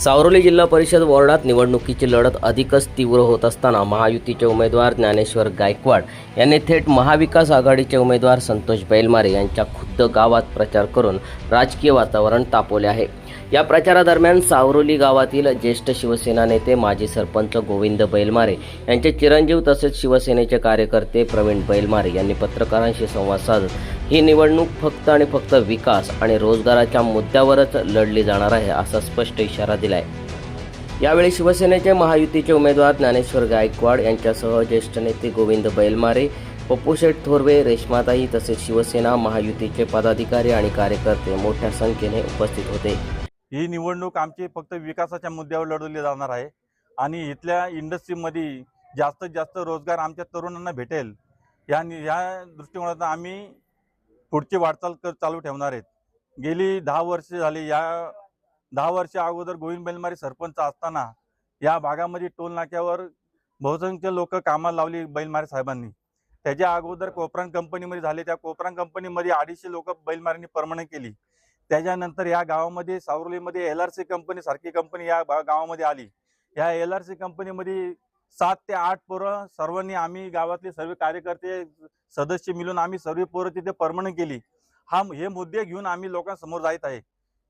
सावरोली जिल्हा परिषद वॉर्डात निवडणुकीची लढत अधिकच तीव्र होत असताना महायुतीचे उमेदवार ज्ञानेश्वर गायकवाड यांनी थेट महाविकास आघाडीचे उमेदवार संतोष बैलमारे यांच्या खुद्द गावात प्रचार करून राजकीय वातावरण तापवले आहे. या प्रचारादरम्यान सावरोली गावातील ज्येष्ठ शिवसेना नेते माजी सरपंच गोविंद बैलमारे यांचे चिरंजीव तसेच शिवसेनेचे कार्यकर्ते प्रवीण बैलमारे यांनी पत्रकारांशी संवाद साधत ही निवडणूक फक्त आणि फक्त विकास आणि रोजगाराच्या मुद्द्यावरच लढली जाणार आहे असा स्पष्ट इशारा दिलाय. यावेळी शिवसेनेचे महायुतीचे उमेदवार ज्ञानेश्वर गायकवाड यांच्यासह ज्येष्ठ नेते गोविंद बैलमारे पप्पूशेठ थोरवे रेश्माताई तसेच शिवसेना महायुतीचे पदाधिकारी आणि कार्यकर्ते मोठ्या संख्येने उपस्थित होते. ही निवडणूक आमची फक्त विकासाच्या मुद्द्यावर लढवली जाणार आहे आणि इथल्या इंडस्ट्रीमध्ये जास्तीत जास्त रोजगार आमच्या तरुणांना भेटेल. या नि- या दृष्टिकोनातून आम्ही पुढची वाटचाल कर चालू ठेवणार आहेत. गेली दहा वर्षे झाली या दहा वर्ष अगोदर गोविंद बेलमारी सरपंच असताना या भागामध्ये टोल नाक्यावर बहुसंख्य लोक कामाला लावली बैलमारे साहेबांनी. त्याच्या अगोदर कोपरान कंपनीमध्ये झाले. त्या कोपरान कंपनीमध्ये अडीचशे लोक बैलमारीने परमनंट केली. त्याच्यानंतर या गावामध्ये सावरोलीमध्ये एल आर सी कंपनी सारखी कंपनी या गावामध्ये आली. या एल आर सी कंपनीमध्ये सात ते आठ पोरं सर्वांनी आम्ही गावातले सर्व कार्यकर्ते सदस्य मिळून आम्ही सर्व पोरं तिथे परमनंट केली. हा हे मुद्दे घेऊन आम्ही लोकांसमोर जात आहे.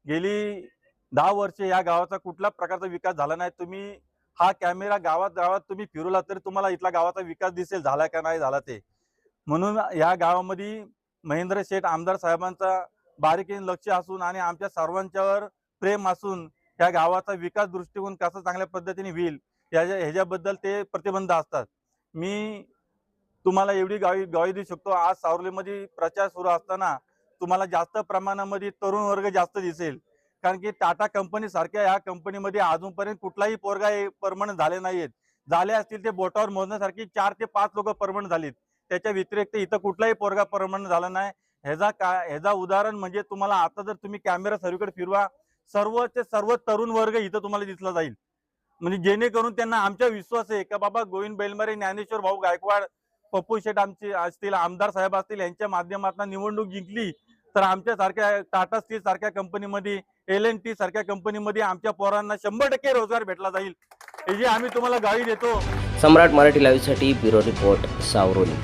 गेली दहा वर्षे या गावाचा कुठला प्रकारचा विकास झाला नाही. तुम्ही हा कॅमेरा गावात गावात तुम्ही फिरवला तरी तुम्हाला इथला गावाचा विकास दिसेल झाला का नाही झाला ते. म्हणून या गावामध्ये महेंद्र शेठ आमदार साहेबांचा बारीकीने लक्ष असून आणि आमच्या सर्वांच्यावर प्रेम असून या गावाचा विकास दृष्टिकोन कसा चांगल्या पद्धतीने होईल याच्या ह्याच्याबद्दल ते प्रतिबंध असतात. मी तुम्हाला एवढी गावी गावी देऊ शकतो. आज सावरलीमध्ये प्रचार सुरू असताना तुम्हाला जास्त प्रमाणामध्ये तरुण वर्ग जास्त दिसेल. कारण की टाटा कंपनी सारख्या या कंपनीमध्ये अजूनपर्यंत कुठलाही पोरगा परमनंट झाले नाहीत झाले असतील ते बोटावर मोजण्यासारखी चार ते पाच लोक परमनंट झालीत. त्याच्या व्यतिरिक्त इथं कुठलाही पोरगा परमनंट झाला नाही. ह्याचा का ह्याचा उदाहरण म्हणजे तुम्हाला आता जर तुम्ही कॅमेरा सर्वीकडे फिरवा सर्व ते सर्व तरुण वर्ग इथं तुम्हाला दिसला जाईल. म्हणजे जेणेकरून त्यांना आमचा विश्वास आहे का बाबा गोविंद बैलमारे ज्ञानेश्वर भाऊ गायकवाड पप्पू शेठ आमचे असतील आमदार साहेब असतील यांच्या माध्यमातून निवडणूक जिंकली तर आमच्या सारख्या टाटा स्टील सारख्या कंपनीमध्ये एल एन टी सारख्या कंपनीमध्ये आमच्या पोरांना शंभर टक्के रोजगार भेटला जाईल. हे जे आम्ही तुम्हाला गावी देतो. सम्राट मराठी लाईव्हसाठी ब्युरो रिपोर्ट सावरोली